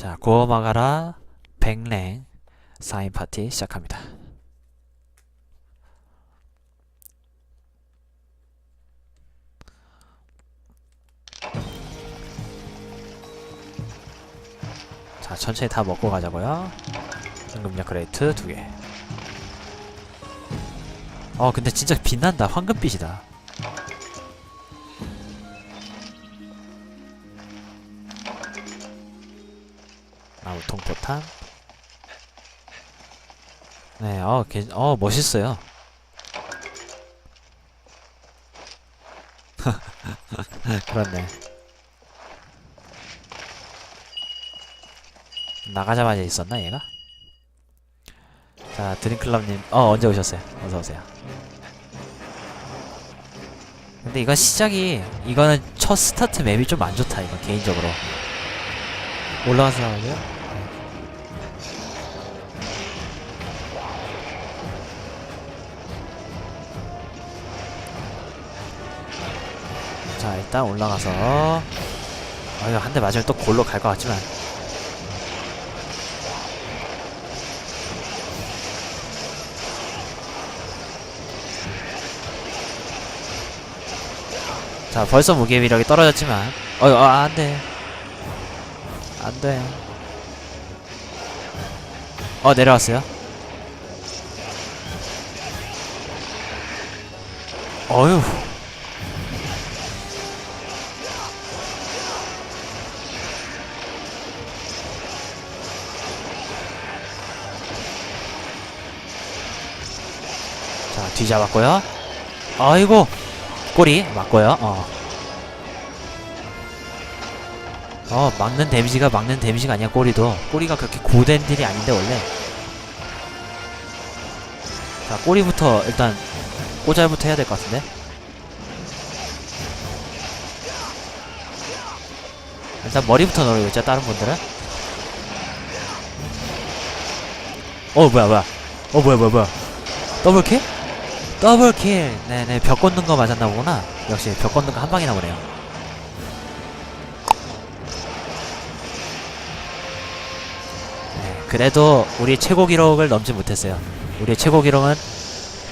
자, 고마가라 백랭 사인 파티 시작합니다. 자, 천천히 다 먹고 가자고요. 황금약 그레이트 두 개. 어, 근데 진짜 빛난다. 황금빛이다. 나무통 포탄. 네, 어, 개, 어, 멋있어요. 그렇네. 나가자마자 있었나, 얘가? 자, 드림클럽님, 어, 언제 오셨어요? 어서오세요. 근데 이건 시작이, 이거는 첫 스타트 맵이 좀 안 좋다, 이건, 개인적으로. 올라가서 나오죠? 자 일단 올라가서. 아유 한 대 맞으면 또 골로 갈 것 같지만. 자 벌써 무게 위력이 떨어졌지만. 어휴 어, 안돼 안돼. 어 내려왔어요? 어휴. 자 뒤잡았고요. 아이고 꼬리 맞고요. 어. 어 막는 데미지가 막는 데미지가 아니야 꼬리도. 꼬리가 그렇게 고된 딜이 아닌데 원래. 자 꼬리부터 일단 꼬잘부터 해야 될 것 같은데. 일단 머리부터 노리고 있죠 다른 분들은? 어 뭐야 뭐야. 어 뭐야 뭐야 뭐야. 더블킬? 더블킬. 네네 벽 걷는 거 맞았나 보구나. 역시 벽 걷는 거 한 방이나 보네요 그래도 우리 최고 기록을 넘지 못했어요. 우리 최고 기록은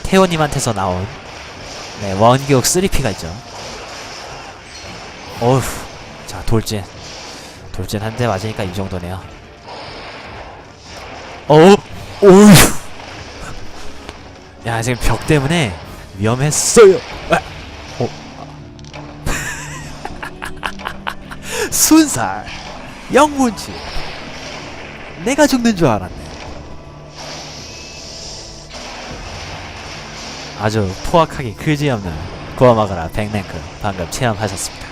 태호님한테서 나온 네 원기옥 3P가 있죠. 어휴 자 돌진. 돌진 한 대 맞으니까 이 정도네요. 어우 오휴. 야 지금 벽 때문에 위험했어요. 아, 어. 순살 영문치 내가 죽는 줄 알았네. 아주 포악하기 그지없는 고아마가라 백랭크 방금 체험하셨습니다.